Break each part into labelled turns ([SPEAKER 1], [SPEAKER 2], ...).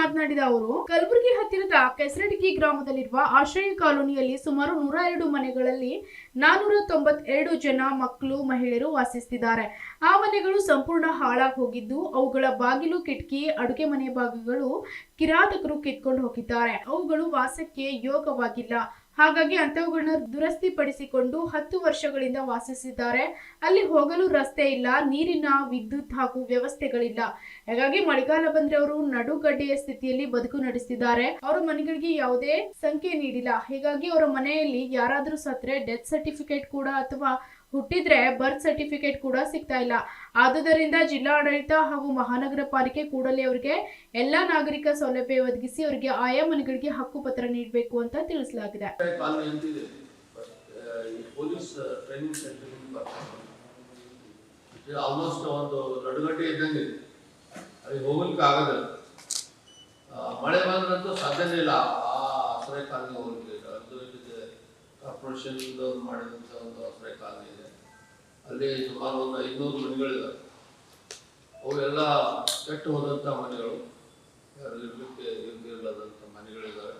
[SPEAKER 1] ಮಾತನಾಡಿದ ಅವರು, ಕಲಬುರಗಿ ಹತ್ತಿರದ ಕೆಸರಟಗಿ ಗ್ರಾಮದಲ್ಲಿರುವ ಆಶ್ರಯ ಕಾಲೋನಿಯಲ್ಲಿ ಸುಮಾರು ನೂರ ಎರಡು ಮನೆಗಳಲ್ಲಿ ನಾನೂರ ತೊಂಬತ್ತೆರಡು ಜನ ಮಕ್ಕಳು, ಮಹಿಳೆಯರು ವಾಸಿಸುತ್ತಿದ್ದಾರೆ. ಆ ಮನೆಗಳು ಸಂಪೂರ್ಣ ಹಾಳಾಗಿ ಹೋಗಿದ್ದು, ಅವುಗಳ ಬಾಗಿಲು ಕಿಟಕಿ, ಅಡುಗೆ ಮನೆ ಭಾಗಗಳು ಕಿರಾತಕರು ಕಿತ್ಕೊಂಡು ಹೋಗಿದ್ದಾರೆ. ಅವುಗಳು ವಾಸಕ್ಕೆ ಯೋಗವಾಗಿಲ್ಲ. ಹಾಗಾಗಿ ಅಂತವುಗಳನ್ನ ದುರಸ್ತಿ ಪಡಿಸಿಕೊಂಡು ಹತ್ತು ವರ್ಷಗಳಿಂದ ವಾಸಿಸಿದ್ದಾರೆ. ಅಲ್ಲಿ ಹೋಗಲು ರಸ್ತೆ ಇಲ್ಲ, ನೀರಿನ ವಿದ್ಯುತ್ ಹಾಗೂ ವ್ಯವಸ್ಥೆಗಳಿಲ್ಲ. ಹಾಗಾಗಿ ಮಳೆಗಾಲ ಬಂದ್ರೆ ಅವರು ನಡುಗಡ್ಡೆಯ ಸ್ಥಿತಿಯಲ್ಲಿ ಬದುಕು ನಡೆಸಿದ್ದಾರೆ. ಅವರ ಮನೆಗಳಿಗೆ ಯಾವುದೇ ಸಂಖ್ಯೆ ನೀಡಿಲ್ಲ. ಹೀಗಾಗಿ ಅವರ ಮನೆಯಲ್ಲಿ ಯಾರಾದರೂ ಸತ್ರೆ ಡೆತ್ ಸರ್ಟಿಫಿಕೇಟ್ ಕೂಡ ಅಥವಾ ಹುಟ್ಟಿದ್ರೆ ಬರ್ತ್ ಸರ್ಟಿಫಿಕೇಟ್ ಕೂಡ ಸಿಗ್ತಾ ಇಲ್ಲ ಆದುದರಿಂದ ಜಿಲ್ಲಾಡಳಿತ ಹಾಗೂ ಮಹಾನಗರ ಪಾಲಿಕೆ ಕೂಡಲೇ ಅವರಿಗೆ ಎಲ್ಲ ನಾಗರಿಕ ಸೌಲಭ್ಯ ಒದಗಿಸಿ ಅವರಿಗೆ ಆಯಾ ಮನೆಗಳಿಗೆ ಹಕ್ಕುಪತ್ರ ನೀಡಬೇಕು ಅಂತ ತಿಳಿಸಲಾಗಿದೆ
[SPEAKER 2] ಆಲ್ಮೋಸ್ಟ್ ಒಂದು ಅಲ್ಲಿ ಮಳೆ ಬಂದ್ರಂತೂ ಸಾಧ್ಯ ಇಲ್ಲ ಆ ಆಶ್ರಯ ಕಾಲನಿ ಹೋಗ್ಲಿಕ್ಕೆ ಕಾರ್ಪೊರೇಷನ್ ಮಾಡಿದಂಥ ಒಂದು ಆಶ್ರಯ ಕಾಲನಿ ಇದೆ ಅಲ್ಲಿ ಸುಮಾರು ಒಂದು ಐನೂರು ಮನೆಗಳಿವೆ ಅವೆಲ್ಲ ಕೆಟ್ಟು ಹೋದಂಥ ಮನೆಗಳು. ಇರ್ಲಿಕ್ಕೆ ಇರ್ಲಿಲ್ಲದಂಥ ಮನೆಗಳಿದ್ದಾವೆ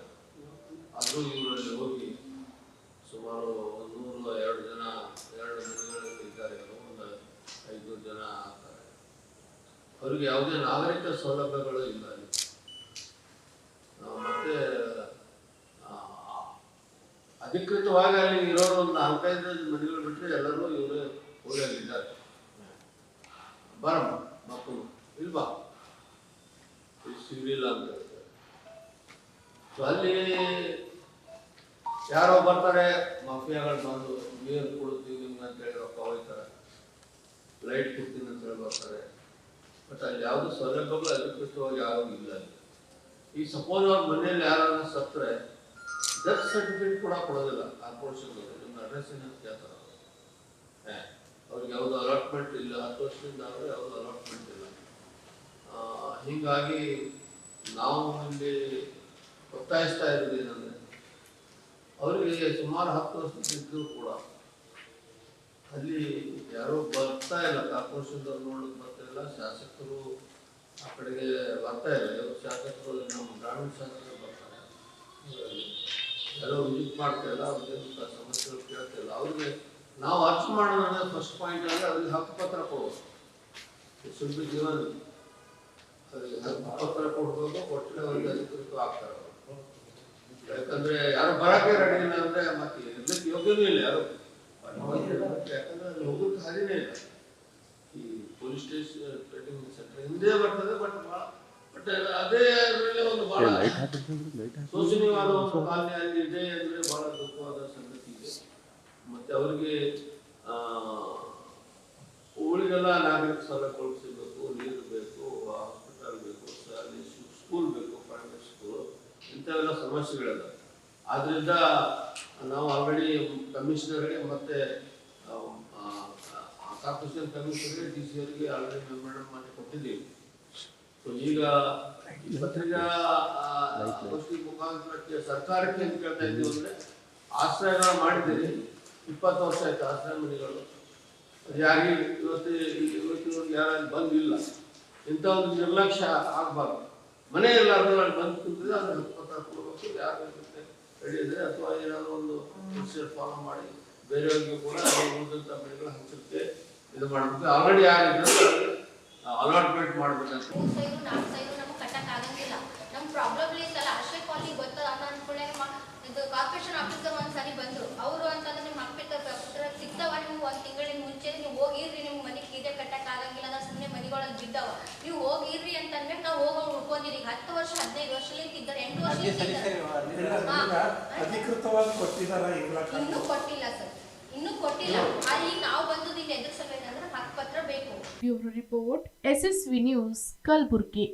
[SPEAKER 2] ಆದರೂ ಇವರಲ್ಲಿ ಹೋಗಿ ಸುಮಾರು ಒಂದು ನೂರು ಎರಡು ಜನ, ಎರಡು ಮನೆಗಳಲ್ಲಿ ಇದ್ದಾರೆ. ಒಂದು ಐನೂರು ಜನ ಆಗ್ತಾರೆ. ಅವರಿಗೆ ಯಾವುದೇ ನಾಗರಿಕ ಸೌಲಭ್ಯಗಳು ಇಲ್ಲ ಅಲ್ಲಿ ಆ, ಮತ್ತೆ ಆ, ಅಧಿಕೃತವಾಗಿ ಅಲ್ಲಿ ಇರೋರು ಒಂದು ನಾಲ್ಕೈದು ಮನೆಗಳು ಬಿಟ್ಟರೆ ಎಲ್ಲರೂ ಇವರೇ ಊರಲ್ಲಿದ್ದಾರೆ ಬರಮ್ಮ, ಮಕ್ಕಳು. ಇಲ್ವಾ ಸಿಗಲಿಲ್ಲ ಅಂತ ಹೇಳ್ತಾರೆ. ಸೊ ಅಲ್ಲಿ ಯಾರೋ ಬರ್ತಾರೆ, ಮಾಫಿಯಾಗಳು ಬಂದು, ನೀರು ಕೊಡ್ತೀವಿ ನಿಮ್ಗೆ ಅಂತ ಹೇಳಿ ರೊಕ್ಕ ಹೋಗ್ತಾರೆ. ಲೈಟ್ ಕೊಡ್ತೀನಿ ಅಂತ ಹೇಳಿ ಬರ್ತಾರೆ. ಬಟ್ ಅಲ್ಲಿ ಯಾವುದು ಸೌಲಭ್ಯಗಳು ಅಧಿಕೃತವಾಗಿ ಯಾರು ಇಲ್ಲ ಈ ಸಪೋಸ್ ಅವ್ರ ಮನೆಯಲ್ಲಿ ಯಾರಾದ್ರೂ ಸತ್ತರೆ ಡೆತ್ ಸರ್ಟಿಫಿಕೇಟ್ ಕೂಡ ಕೊಡೋದಿಲ್ಲ ಕಾರ್ಪೊರೇಷನ್ಗಳು ನಿಮ್ಮ ಅಡ್ರೆಸ್ ಏನಂತ ಕೇಳ್ತಾರೆ ಅವ್ರಿಗೆ ಯಾವುದು ಅಲಾಟ್ಮೆಂಟ್ ಇಲ್ಲ, ಹತ್ತು ವರ್ಷದಿಂದ ಆದರೆ ಯಾವುದು ಅಲಾಟ್ಮೆಂಟ್ ಇಲ್ಲ. ಹೀಗಾಗಿ ನಾವು ಇಲ್ಲಿ ಒತ್ತಾಯಿಸ್ತಾ ಇರೋದು ಏನಂದ್ರೆ, ಅವರಿಗೆ ಸುಮಾರು ಹತ್ತು ವರ್ಷದಿದ್ದರೂ ಕೂಡ ಅಲ್ಲಿ ಯಾರೂ ಬರ್ತಾ ಇಲ್ಲ ಕಾರ್ಪೊರೇಷನ್ದವ್ರು ನೋಡೋದು ಬರ್ತಾ ಇಲ್ಲ, ಶಾಸಕರು ಆ ಕಡೆಗೆ ಬರ್ತಾ ಇಲ್ಲ. ಶಾಸಕರು ನಮ್ಮ ಗ್ರಾಮೀಣ ಶಾಸಕರು ಬರ್ತಾರೆ. ಯಾರೋ ವಿಸಿಟ್ ಮಾಡ್ತಾ ಇಲ್ಲ ಸಮಸ್ಯೆಗಳು ಕೇಳ್ತಾ ಇಲ್ಲ ಅವ್ರಿಗೆ ನಾವು ಅರ್ಥ ಮಾಡೋಣ ಫಸ್ಟ್ ಪಾಯಿಂಟ್ ಅಂದ್ರೆ ಅವ್ರಿಗೆ ಹಕ್ಕುಪತ್ರ ಕೊಡೋದು ಶುಡ್ ಜೀವನ. ಅವರಿಗೆ ಹಕ್ಕುಪತ್ರ ಕೊಡ್ಬೋದು ಕೊಟ್ಟರೆ ಅವ್ರಿಗೆ ಅಧಿಕೃತ ಆಗ್ತಾರೆ. ಯಾಕಂದ್ರೆ ಯಾರು ಬರಕ್ಕೆ ರೆಡಿ ಇಲ್ಲ ಅಂದ್ರೆ ಮತ್ತೆ ಇರ್ಲಿಕ್ಕೆ ಯೋಗ್ಯನೂ ಇಲ್ಲ ಯಾರು. ಯಾಕಂದ್ರೆ ಅಲ್ಲಿ ಹೋಗೋಕೆ ಇಲ್ಲ. ಈ ಪೊಲೀಸ್ ಸ್ಟೇಷನ್ ಹಿಂದೆ ಬರ್ತದೆ ಬಟ್ ಬಟ್ ಅದೇ ಅದ್ರಲ್ಲಿ ಒಂದು ಬಹಳ ಶೋಷಣೀಯವಾದ ಒಂದು ಕಾಲನಿ ಆಗಿದೆ ಅಂದ್ರೆ ಬಹಳ ದುಃಖವಾದ ಸಂಗತಿ ಇದೆ ಮತ್ತೆ ಅವರಿಗೆ ಆ ಉಳಿದೆಲ್ಲ ನಾಗರಿಕ ಸೌಲಭ್ಯಗಳು ಸಿಗಬೇಕು ನೀರು ಬೇಕು ಹಾಸ್ಪಿಟಲ್ ಬೇಕು ಸ್ಕೂಲ್ ಬೇಕು ಪ್ರೈವೇಟ್ ಸ್ಕೂಲ್ ಇಂಥವೆಲ್ಲ ಸಮಸ್ಯೆಗಳಿದೆ ಆದ್ರಿಂದ ನಾವು ಆಲ್ರೆಡಿ ಕಮಿಷನರ್ಗೆ ಮತ್ತೆ ಕಾರ್ಪೊರೇಷನ್ ಕಮಿಷನರ್ಗೆ ಡಿ ಸಿ ಅವರಿಗೆ ಆಲ್ರೆಡಿ ಮೆಮೊರಂಡಮ್ ಮಾಡಿ ಕೊಟ್ಟಿದ್ದೀವಿ ಈಗ ಪತ್ರಿಕಾ ಮುಖಾಂತರ ಸರ್ಕಾರಕ್ಕೆ ಅಂತ ಕೇಳ್ತಾ ಇದ್ದೀವಿ ಅಂದ್ರೆ ಆಶ್ರಯಗಳು ಮಾಡಿದ್ದೀರಿ. ಇಪ್ಪತ್ತು ವರ್ಷ ಆಯ್ತು ಆಶ್ರಯ ಮನೆಗಳು ಅದು ಇವತ್ತು ಇವತ್ತು ಯಾರು ಬಂದಿಲ್ಲ. ಇಂಥ ಒಂದು ನಿರ್ಲಕ್ಷ್ಯ ಆಗಬಾರ್ದು. ಮನೆ ಎಲ್ಲಾದ್ರೂ ಅಲ್ಲಿ ಬಂದು ಕುಂತಿದ್ರೆ ಅದ್ರ ಪತ್ರ ಕೊಡಬೇಕು. ಯಾರು ರೆಡಿ ಇದ್ರೆ ಅಥವಾ ಏನಾದ್ರು ಒಂದು ಪ್ರೊಸೀಜರ್ ಫಾಲೋ ಮಾಡಿ ಬೇರೆಯವ್ರಿಗೆ ಕೂಡ ಉಳಿದಂಥ ಮನೆಗಳ ಹಂಚಕ್ಕೆ ಇದು ಮಾಡಬೇಕು. ಆಲ್ರೆಡಿ ಯಾರಿದ್ರೆ ಅಲಾಟ್ಮೆಂಟ್ ಮಾಡ್ಬೇಕಂತ.
[SPEAKER 3] ಕಾರ್ಪೊರೇಷನ್ ಆಫೀಸರ್ ಒಂದ್ಸರಿ ಬಂದ್ರು. ಅವರು ಅಂತಂದ್ರೆ ನಿಮ್ಮ ಸಿಗ್ತಾವ ನಿಮ್ಗೆ ಒಂದ್ ತಿಂಗಳಿನ ಮುಂಚೆ ನೀವು ಹೋಗಿರ್ರಿ ಮನೆಗೆ ಕಟ್ಟಕ್ ಆಗಂಗಿಲ್ಲ ಅದ ಸುಮ್ಮನೆ ಮನೆಗಳಲ್ಲಿ ಬಿದ್ದಾವ. ನೀವು ಹೋಗಿರ್ರಿ ಅಂತ ಅಂದ್ಮೇಲೆ ನಾವು ಹೋಗೋ ಉಳ್ಕೊಂಡಿರಿ. ಹತ್ತು ವರ್ಷ ಹದಿನೈದು ಇದ್ದಾರೆ. ಎಂಟು ವರ್ಷ ಇನ್ನೂ ಕೊಟ್ಟಿಲ್ಲ ಸರ್. ಇನ್ನೂ ಕೊಟ್ಟಿಲ್ಲ. ಅಲ್ಲಿ ಈಗ ನಾವು ಬಂದು ಇಲ್ಲಿ ಎದುರಿಸಬೇಕಂದ್ರೆ ಹಕ್ಕು ಪತ್ರ ಬೇಕು.
[SPEAKER 1] Bureau report S S V news, Kalaburagi.